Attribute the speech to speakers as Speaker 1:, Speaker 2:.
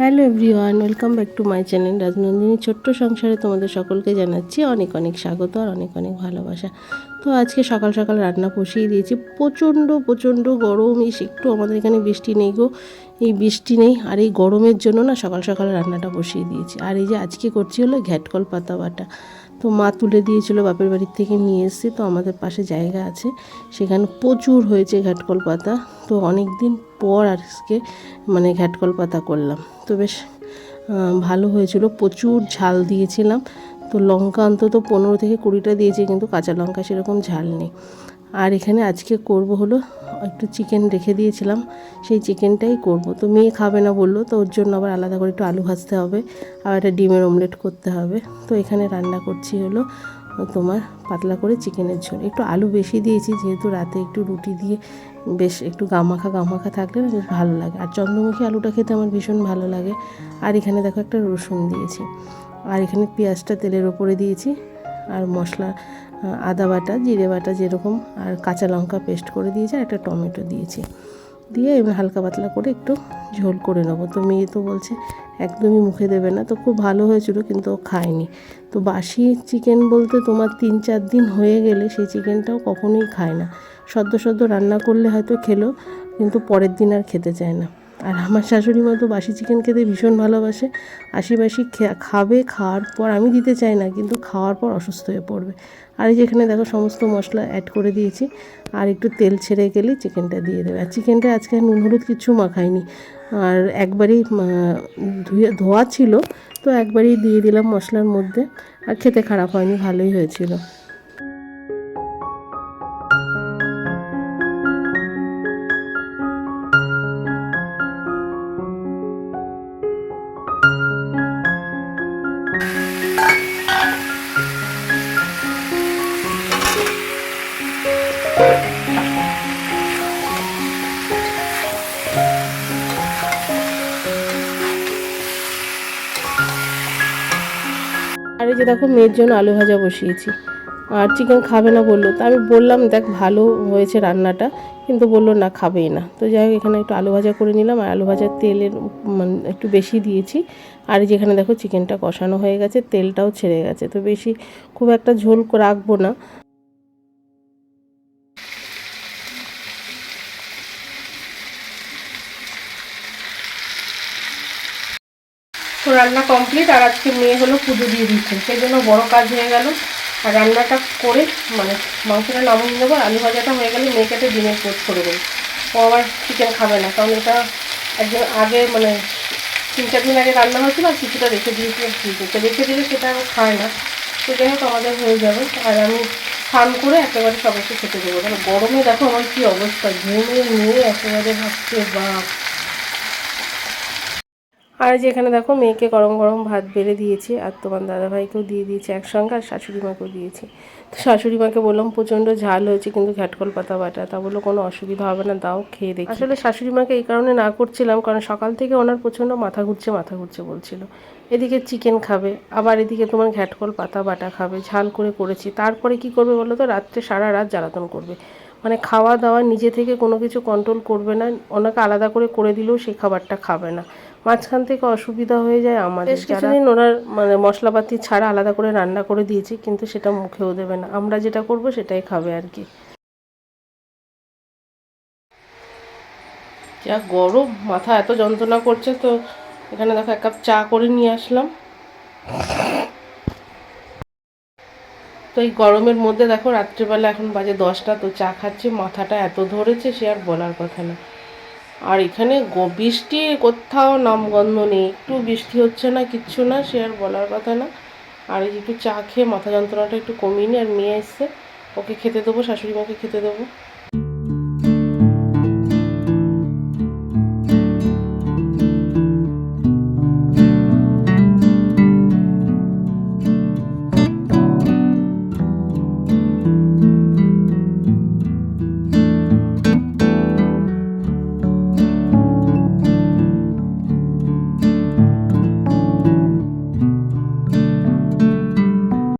Speaker 1: Hello everyone, welcome back to my channel Rajnandini. ছোট্ট সংসারে তোমাদের সকলকে জানাচ্ছি অনেক অনেক স্বাগত আর অনেক অনেক ভালোবাসা। তো আজকে সকাল সকাল রান্না বসিয়ে দিয়েছি। প্রচণ্ড প্রচণ্ড গরম এসে একটু আমাদের এখানে বৃষ্টি নেই গো। এই বৃষ্টি নেই আর এই গরমের জন্য না সকাল সকাল রান্নাটা বসিয়ে দিয়েছি। আর এই যে আজকে করছি হলো ঘ্যাটকল পাতা বাটা। তো মা তুলে দিয়েছিল বাপের বাড়ির থেকে নিয়ে এসছে তো আমাদের পাশে জায়গা আছে। সেখানে প্রচুর হয়েছে ঘাটকল পাতা। তো অনেক দিন পর আজকে মানে ঘাটকল পাতা করলাম। তো বেশ ভালো হয়েছিল। প্রচুর ঝাল দিয়েছিলাম। তো লঙ্কা অন্তত পনেরো থেকে কুড়িটা দিয়েছি, কিন্তু কাঁচা লঙ্কা সেরকম ঝাল নেই। আর এখানে আজকে করব হলো একটু চিকেন রেখে দিয়েছিলাম। সেই চিকেনটাই করব। তো মেয়ে খাবে না বলল, তো ওর জন্য আবার আলাদা করে একটু আলু ভাজতে হবে আর একটা ডিমের অমলেট করতে হবে। তো এখানে রান্না করছি হলো তোমার পাতলা করে চিকেনের ঝোল। একটু আলু বেশি দিয়েছি, যেহেতু রাতে একটু রুটি দিয়ে বেশ একটু গামাখা গামাখা থাকলে বেশ ভালো লাগে। আর চন্দ্রমুখী আলুটা খেতে আমার ভীষণ ভালো লাগে। আর এখানে দেখো একটা রসুন দিয়েছি। আর এখানে পেঁয়াজটা তেলের ওপরে দিয়েছি। আর মশলা আদা বাটা, জিরে বাটা যেরকম, আর কাঁচা লঙ্কা পেস্ট করে দিয়েছি আর একটা টমেটো দিয়েছি। দিয়ে এবার হালকা পাতলা করে একটু ঝোল করে নেব। তো মেয়ে তো বলছে, একদমই মুখে দেবে না। তো খুব ভালো হয়েছিল, কিন্তু ও খায়নি। তো বাসি চিকেন বলতে তোমার তিন চার দিন হয়ে গেলে সেই চিকেনটাও কখনোই খায় না। সদ্য সদ্য রান্না করলে হয়তো খেলো, কিন্তু পরের দিন আর খেতে চায় না। আর আমার শাশুড়ি মা তো বাসি চিকেন খেতে ভীষণ ভালোবাসে। আশি বাসি খাবে, খাওয়ার পর আমি দিতে চাই না, কিন্তু খাওয়ার পর অসুস্থ হয়ে পড়বে। আর এই যেখানে দেখো সমস্ত মশলা অ্যাড করে দিয়েছি। আর একটু তেল ছেড়ে গেলেই চিকেনটা দিয়ে দেবে। আর চিকেনটা আজকে নুন হলুদ কিছু মাখাইনি। আর একবারই ধুয়ে, ধোয়া ছিল, তো একবারই দিয়ে দিলাম মশলার মধ্যে। আর খেতে খারাপ হয়নি, ভালোই হয়েছিল। এই যে দেখো মেয়ের জন্য আলু ভাজা বসিয়েছি। আর চিকেন খাবে না বলল। তো আমি বললাম, দেখ, ভালো হয়েছে রান্নাটা। কিন্তু বলল, না, খাবেই না। তো যাই হোক, এখানে একটু আলু ভাজা করে নিলাম। আর আলু ভাজার তেলের মানে একটু বেশি দিয়েছি। আর যেখানে দেখো, চিকেনটা কষানো হয়ে গেছে, তেলটাও ছেড়ে গেছে। তো বেশি খুব একটা ঝোল রাখব না। তো রান্না কমপ্লিট আর আজকে মেয়ে হলো পুজো দিয়ে দিচ্ছে। সেই জন্য বড়ো কাজ হয়ে গেল। আর রান্নাটা করে মানে মাংসটা নামিয়ে নেব আলু ভাজাটা হয়ে গেলে মেয়েকে একটা ডিমের পোস্ট করে দেবো। ও আবার চিকেন খাবে না, কারণ এটা একদিন আগে মানে তিন চার দিন আগে রান্না হয়েছিল, আর কিছুটা রেখে দিয়েছিলাম ফ্রিজে তো রেখে দিলে সেটা আর খায় না। তো যাই হোক, আমাদের হয়ে যাবে। আর আমি স্নান করে একেবারে সবাইকে খেতে দেবো। কারণ গরমে দেখো আমার কী অবস্থা। ঘুমিয়ে নিয়ে একেবারে ভাবছে বা আর যেখানে দেখো মেয়েকে গরম গরম ভাত বেড়ে দিয়েছি, আর তোমার দাদাভাইকেও দিয়ে দিয়েছি একসঙ্গে, আর শাশুড়ি মাকেও দিয়েছি। তো শাশুড়ি মাকে বললাম, প্রচণ্ড ঝাল হয়েছে, কিন্তু ঘ্যাটকল পাতা বাটা, তা বলল কোনো অসুবিধা হবে না, দাও, খেয়ে দেখি। আসলে শাশুড়ি মাকে এই কারণে না করছিলাম, কারণ সকাল থেকে ওনার প্রচণ্ড মাথা ঘুরছে মাথা ঘুরছে বলছিল। এদিকে চিকেন খাবে, আবার এদিকে তোমার ঘ্যাটকল পাতা বাটা খাবে, ঝাল করে করেছি। তারপরে কি করবে বলো তো, রাত্রে সারা রাত জ্বালাতন করবে। মানে খাওয়া দাওয়া, নিজে থেকে কোনো কিছু কন্ট্রোল করবে না, ওনাকে আলাদা করে করে দিলেও সেই খাবারটা খাবে না। মাঝখান থেকে অসুবিধা হয়ে যায় আমাদের। বেশ কিছুদিন ওনার মানে মশলাপাতি ছাড়া আলাদা করে রান্না করে দিয়েছি কিন্তু সেটা মুখেও দেবে না। আমরা যেটা করব সেটাই খাবে আর কি। যা গরম মাথা এত যন্ত্রণা করছে তো এখানে দেখো এক কাপ চা করে নিয়ে আসলাম। তো এই গরমের মধ্যে দেখো রাত্রিবেলা এখন বাজে দশটা তো চা খাচ্ছি মাথাটা এত ধরেছে সে আর বলার কথা না। আর এখানে বৃষ্টি কোথাও নামগন্ধ নেই। একটু বৃষ্টি হচ্ছে না, কিচ্ছু না, সে আর বলার কথা না। আর একটু চা খেয়ে মাথা যন্ত্রণাটা একটু কমিয়ে নি, আর মেয়ে এসছে। ওকে খেতে দেবো শাশুড়ি মাকে খেতে দেবো।